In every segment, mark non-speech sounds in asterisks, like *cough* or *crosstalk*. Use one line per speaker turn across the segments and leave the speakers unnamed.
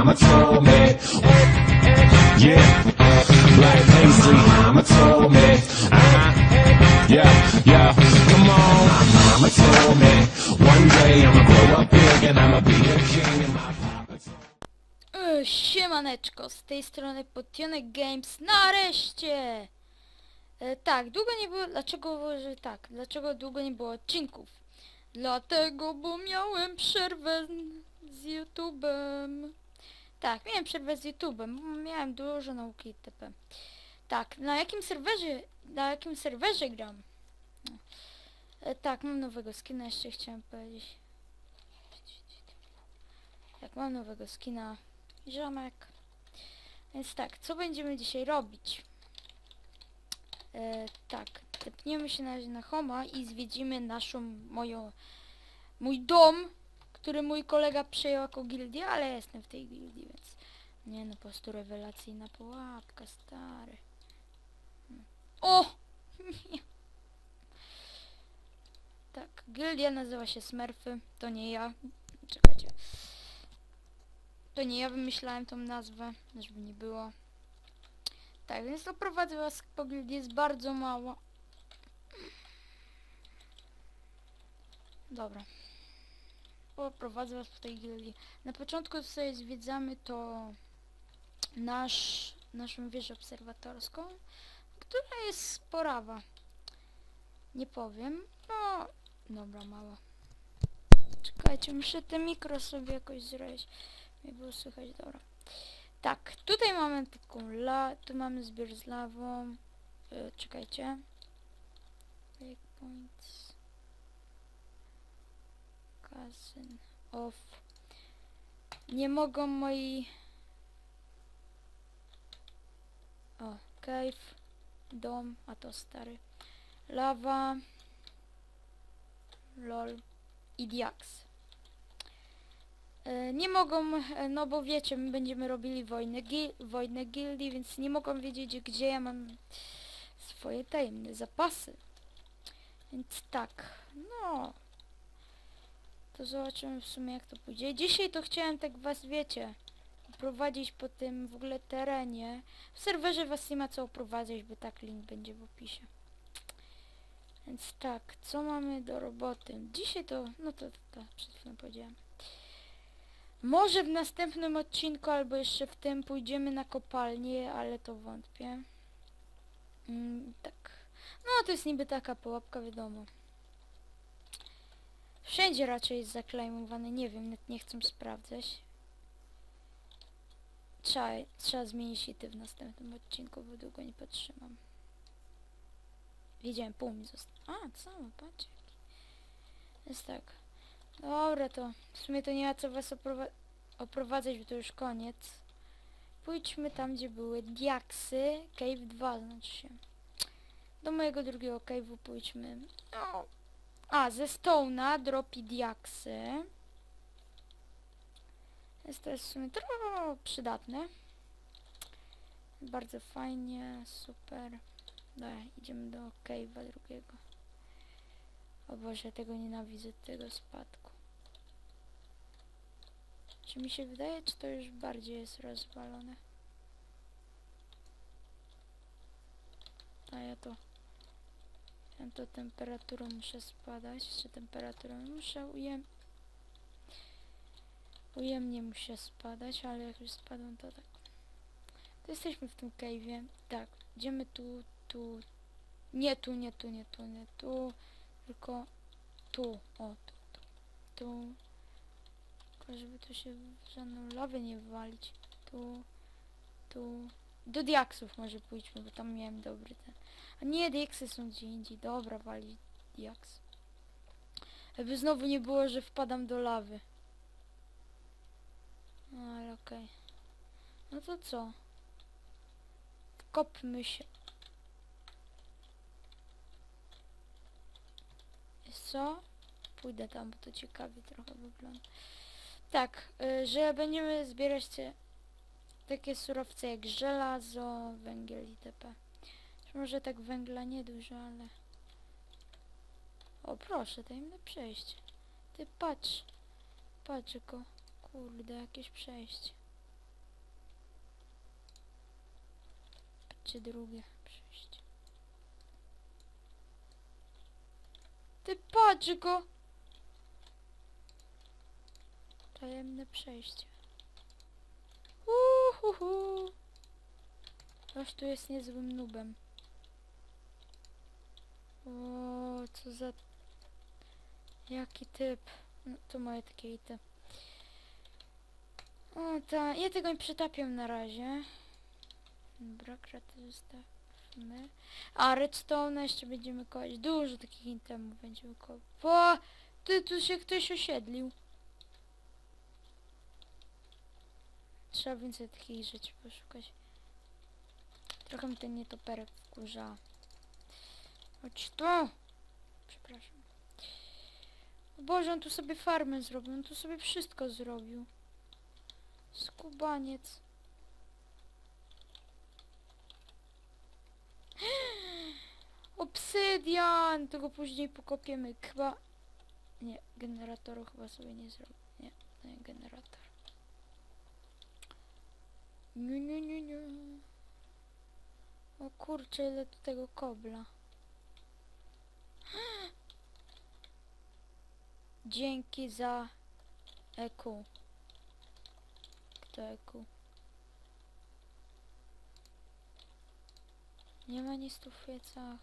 mama told me. Yeah, black paisley, mama told me. Uh-huh. Yeah, yeah, come on. My mama told me. One day I'ma grow up big and I'ma be a king
E, Siemaneczko, z tej strony Potionek Games, nareszcie! E, tak, długo nie było, dlaczego, że tak, dlaczego długo nie było odcinków? Dlatego, bo miałem przerwę z YouTube'em. Tak, miałem przerwę z YouTube'em, miałem dużo nauki itp. Tak, na jakim serwerze, na jakim serwerze gram? E, tak, mam nowego skina, jeszcze chciałem powiedzieć. Tak, mam nowego skina ziomek. Więc tak, co będziemy dzisiaj robić? E, tak, tepniemy się na na Homa i zwiedzimy naszą, moją, mój dom, który mój kolega przejął jako gildię, ale ja jestem w tej gildii, więc nie no, po prostu rewelacyjna pułapka, stary. O! *laughs* Tak, gildia nazywa się Smurfy, to nie ja. Czekajcie. To nie ja wymyślałem tą nazwę, żeby nie było. Tak, więc oprowadzę was po gildii, jest bardzo mało. Dobra. Poprowadzę was po tej gildii. Na początku sobie zwiedzamy to nasz, naszą wieżę obserwatorską, która jest sporawa. Nie powiem. No, dobra, mała. Czekajcie, muszę te mikro sobie jakoś zrobić. Nie było słychać, dobra. Tak, tutaj mamy taką la... Tu mamy zbiór z lawą. Yy, czekajcie. Breakpoints. Cousin of. Nie mogą moi... O, cave. Dom, a to stary. Lawa. Lol. I diaks. E, Nie mogą, e, no bo wiecie, my będziemy robili wojnę, gil, wojnę gildii, więc nie mogą wiedzieć, gdzie ja mam swoje tajemne zapasy. Więc tak, no. To zobaczymy w sumie jak to pójdzie. Dzisiaj to chciałem tak was, wiecie, prowadzić po tym w ogóle terenie. W serwerze was nie ma co oprowadzać, bo tak link będzie w opisie. Więc tak, co mamy do roboty? Dzisiaj to, no to, to, to przed chwilą powiedziałem. Może w następnym odcinku albo jeszcze w tym pójdziemy na kopalnię, ale to wątpię. Mm, tak. No to jest niby taka pułapka, wiadomo. Wszędzie raczej jest zaklejmowane, nie wiem, nawet nie chcę sprawdzać. Trzeba, trzeba zmienić hity w następnym odcinku, bo długo nie potrzymam. Wiedziałem, pół mi zostało. A, co? Patrz. Jest tak. Dobra, to w sumie to nie ma co was oprowa oprowadzać, bo to już koniec. Pójdźmy tam, gdzie były diaksy. Cave 2 znaczy się. Do mojego drugiego cave'u pójdźmy. No. A, ze Stone'a dropi diaksy. Jest to w sumie trochę przydatne. Bardzo fajnie, super. Dobra, idziemy do cave'a drugiego. O Boże, tego nienawidzę, tego spadku. Czy mi się wydaje, czy to już bardziej jest rozwalone? A ja to... Ja to temperaturą muszę spadać, czy temperaturą muszę ujem... Ujemnie muszę spadać, ale jak już spadłem to tak. To jesteśmy w tym cave'ie. Tak, idziemy tu, tu... Nie tu, nie tu, nie tu, nie tu. Tylko tu, o, tu, tu, tu. Tylko żeby tu się w żadną lawę nie wywalić. Tu, tu. Do diaksów może pójdźmy, bo tam miałem dobry ten. A nie, diaksy są gdzie indziej. Dobra, wali diaks. Aby znowu nie było, że wpadam do lawy. No ale okej. No to co? Kopmy się. Co? Pójdę tam, bo to ciekawie trochę wygląda. Tak, y, że będziemy zbierać te takie surowce jak żelazo, węgiel itp. Może tak węgla niedużo, ale... O proszę, dajmy przejście. Ty patrz. Patrz go. Kurde, jakieś przejście. Patrzcie drugie przejście. Ty patrz go! Tajemne przejście. Uhuhu! Ktoś tu jest niezłym nubem. O, co za... Jaki typ. No, to moje takie ity. O, ta... Ja tego nie przytapiam na razie. Dobra, kraty zostawmy. A, redstone jeszcze będziemy kołać. Dużo takich itemów będziemy kołać. O, ty, tu się ktoś osiedlił. Trzeba więcej takich rzeczy poszukać. Trochę mi ten nietoperek wkurza. Chodź tu! Przepraszam. O Boże, on tu sobie farmę zrobił. On tu sobie wszystko zrobił. Skubaniec. *gasps* Obsydian! Tego później pokopiemy. Chyba... Nie, generatoru chyba sobie nie zrobię. Nie, nie, generator. Nie, nie, nie, nie. O kurczę, ile tu tego kobla. Dzięki za EQ. Kto EQ? Nie ma nic tu w piecach.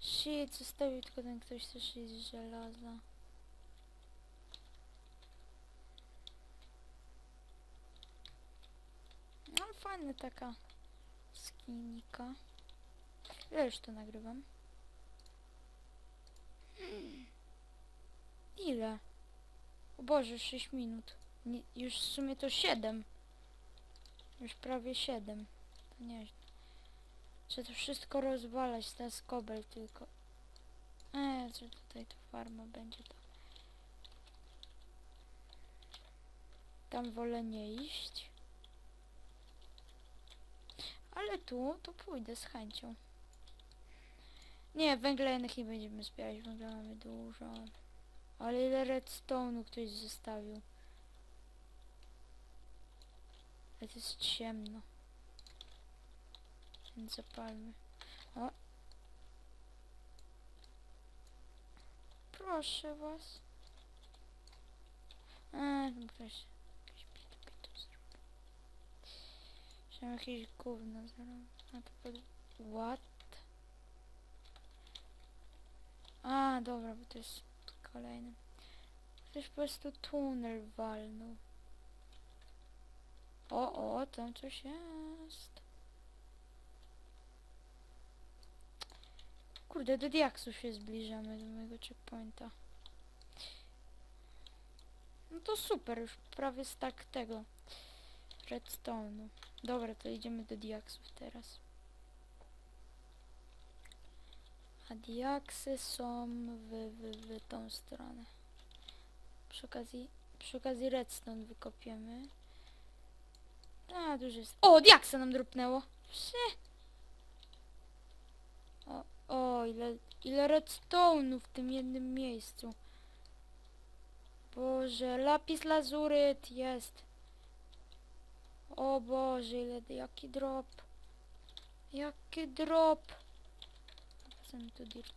Shit, zostawił tylko ten ktoś też z żelaza. No fajna taka skinika. Ile już to nagrywam? Hmm. Ile? O Boże, 6 minut. Nie, już w sumie to 7. Już prawie 7. To nieźle. Trzeba to wszystko rozwalać, teraz kobel tylko. Eee, co tutaj to farma będzie to. Tam wolę nie iść. Ale tu, to pójdę z chęcią. Nie, węgla jednak nie będziemy zbierać, węgla mamy dużo. Ale ile redstone'u ktoś zostawił. Ale to jest ciemno. Więc zapalmy. O! Proszę was. Eee, tam ktoś jakieś bitki tu zrobił. Że jakieś gówno zrobił. A to pod... What? A, dobra, bo to jest kolejny. Ktoś po prostu tunel walnął. O, o, tam coś jest. Kurde, do diaksu się zbliżamy, do mojego checkpointa. No to super, już prawie stack tego redstone'u. Dobra, to idziemy do diaksów teraz. A diaksy są w, w, w tą stronę. Przy okazji, przy okazji redstone wykopiemy. A, dużo jest. O, diaksa nam drupnęło. Psie. O, o, ile, ile redstone'u w tym jednym miejscu. Boże, lapis lazuryt jest. O Boże, ile, jaki drop. Jaki drop. Wracamy tu dirt.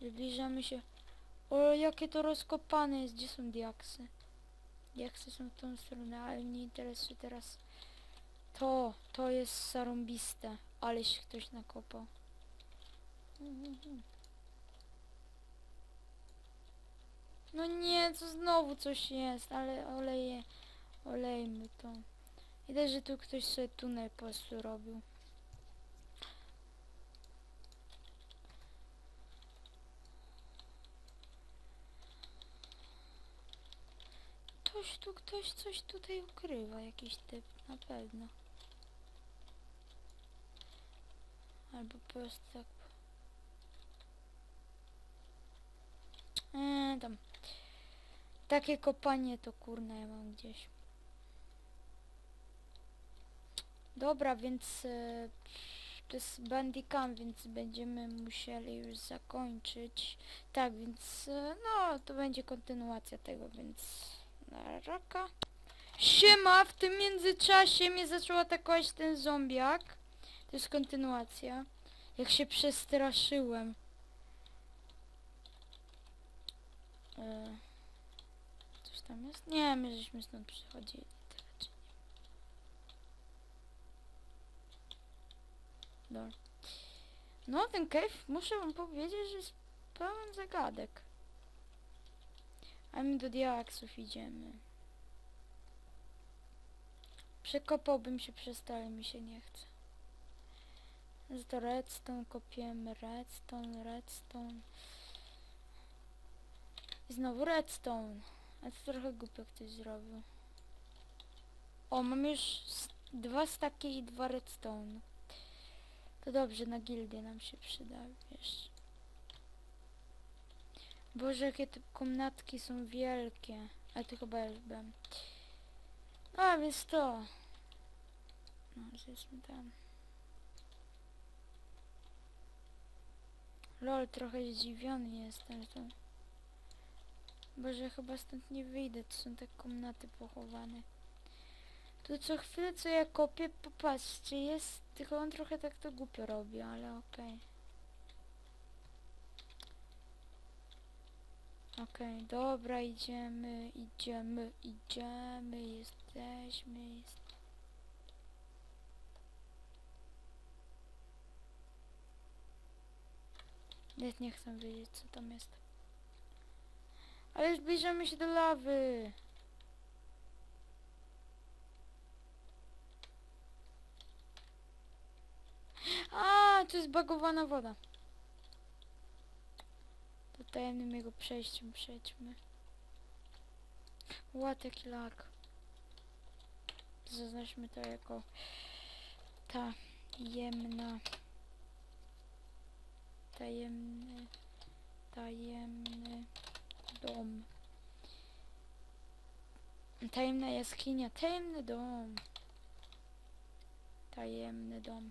Zbliżamy się. O, jakie to rozkopane jest. Gdzie są diaksy? Diaksy są w tą stronę, ale mnie interesuje teraz to. To jest zarąbiste. Aleś ktoś nakopał. No nie, to znowu coś jest, ale oleje, olejmy to. Widać, że tu ktoś sobie tunel po prostu robił. Ktoś tu, ktoś coś tutaj ukrywa, jakiś typ, na pewno. Albo po prostu tak. Eee, tam. Takie kopanie to kurna ja mam gdzieś. Dobra, więc e, to jest bandicam, więc będziemy musieli już zakończyć. Tak, więc e, no to będzie kontynuacja tego, więc raka. Siema, w tym międzyczasie mnie zaczął atakować ten zombiak. To jest kontynuacja. Jak się przestraszyłem. E, coś tam jest? Nie, my żeśmy stąd przychodzili. No, ten cave, muszę wam powiedzieć, że jest pełen zagadek. A my do diaksów idziemy. Przekopałbym się przez to, ale mi się nie chce. To redstone, kopiemy redstone, redstone. I znowu redstone. A to trochę głupio ktoś zrobił. O, mam już dwa staki i dwa redstone. To dobrze, na gildię nam się przyda, wiesz. Boże, jakie te komnatki są wielkie. Ale to chyba już byłem. A, więc to. No, zjedźmy tam. Lol, trochę zdziwiony jestem, że to... Boże, chyba stąd nie wyjdę, to są te komnaty pochowane. Tu co chwilę, co ja kopię, popatrzcie, jest... Tylko on trochę tak to głupio robi, ale okej. Okej, dobra, idziemy, idziemy, idziemy, jesteśmy, jest... Nawet nie chcę wiedzieć, co tam jest. Ale zbliżamy się do lawy. A, to jest bagowana woda. To tajemnym jego przejściem przejdźmy. Jaki lag. Zaznaczmy to jako tajemna tajemny tajemny dom. Tajemna jaskinia, tajemny dom. Tajemny dom.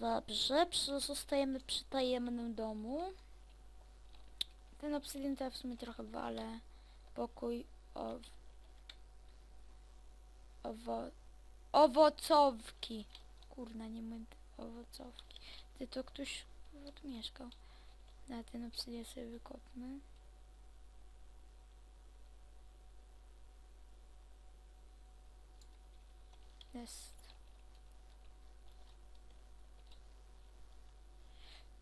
Dobrze, zostajemy przy tajemnym domu. Ten obsydian to w sumie trochę wale. Pokój ow... Owo... Owocowki. Kurna, nie mówię owocowki. Ty to ktoś tu mieszkał. Na ten obsydian sobie wykopmy. Jest.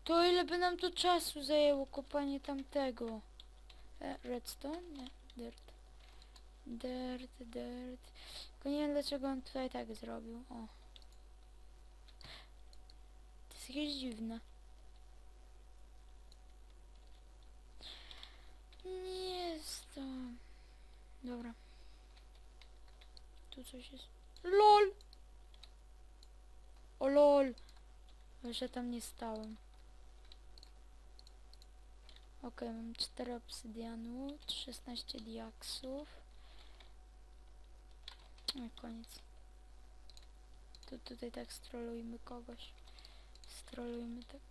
To ile by nam to czasu zajęło kopanie tamtego? E, redstone? Nie, dirt. Dirt, dirt. Tylko nie wiem dlaczego on tutaj tak zrobił. O. To jest jakieś dziwne. Nie jest to... Dobra. Tu coś jest. LOL! O LOL! Że tam nie stałem. Okej, mam 4 obsydianu, 16 diaksów. No i koniec. Tu, tutaj tak strolujmy kogoś. Strolujmy tak.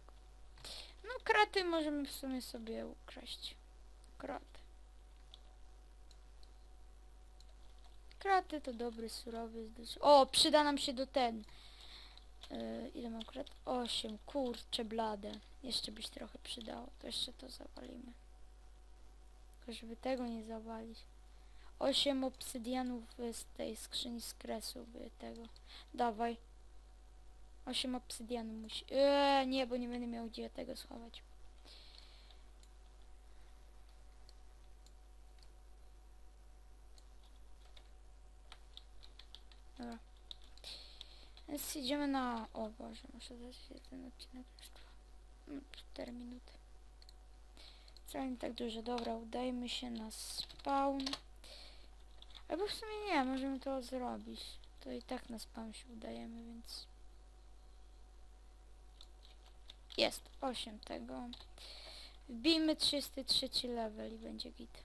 No kraty możemy w sumie sobie ukraść. Kraty. Kraty to dobry, zdobycz. O, przyda nam się do ten. Yy, ile mam krat? 8. Kurcze blade. Jeszcze byś trochę przydało. To jeszcze to zawalimy. Tylko żeby tego nie zawalić. 8 obsydianów z tej skrzyni z kresu by tego. Dawaj. 8 obsydianów musi... Eee, nie, bo nie będę miał gdzie tego schować. Dobra. Więc idziemy na... O Boże, muszę dać ten odcinek trwa. Mm, 4 minuty. Wcale nie tak dużo. Dobra, udajmy się na spawn. Albo w sumie nie, możemy to zrobić. To i tak na spawn się udajemy, więc... Jest, 8 tego. Wbijmy 33 level i będzie git.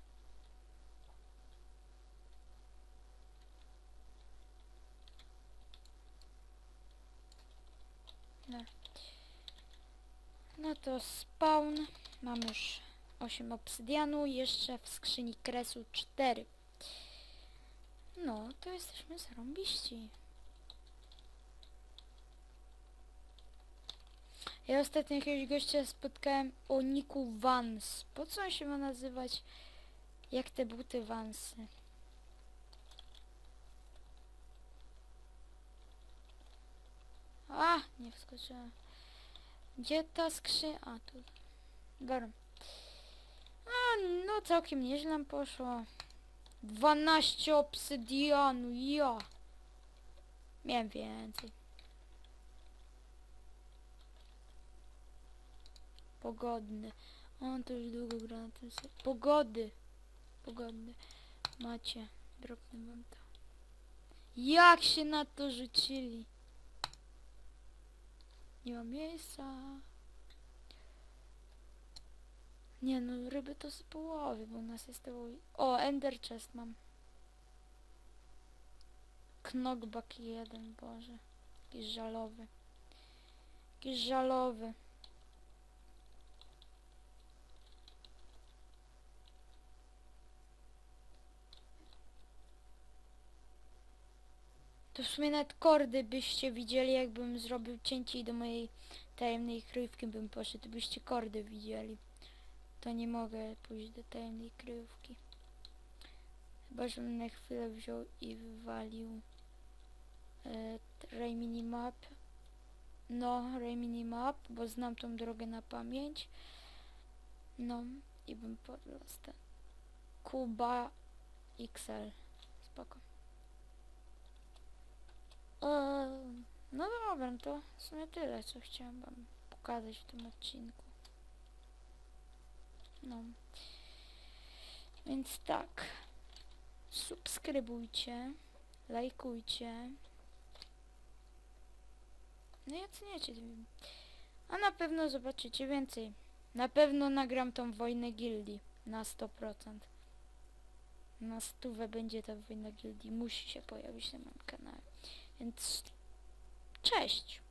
No. No to spawn. Mam już 8 obsydianu, jeszcze w skrzyni kresu 4. No, to jesteśmy zarąbiści. Ja ostatnio jakiegoś gościa spotkałem o niku Vans. Po co on się ma nazywać jak te buty Vansy? A, nie wskoczyłem. Gdzie ta skrzynia? A, tu. Dobra. A, no całkiem nieźle poszło. 12 obsydianu, ja. Miałem więcej. Pogodny. On to już długo gra na tym se- Pogody. Pogodny. Macie. Dropnę wam to. Jak się na to rzucili? Nie ma miejsca. Nie no, ryby to z połowy, bo u nas jest. O, Ender Chest mam. Knockback jeden, Boże. Jakiś żalowy. Jakiś żalowy. To w sumie nawet kordy byście widzieli, jakbym zrobił cięcie i do mojej tajemnej kryjówki bym poszedł, byście kordy widzieli. To nie mogę pójść do tajemnej kryjówki. Chyba, żebym na chwilę wziął i wywalił e, Minimap. No, Ray Minimap, bo znam tą drogę na pamięć. No, i bym podlazł ten. Kuba XL. Spoko. Eee, no dobra, to w sumie tyle, co chciałem wam pokazać w tym odcinku. No. Więc tak. Subskrybujcie, lajkujcie. No i oceniacie. A na pewno zobaczycie więcej. Na pewno nagram tą wojnę gildii na 100%. Na stówę będzie ta wojna gildii. Musi się pojawić na moim kanale. Więc cześć!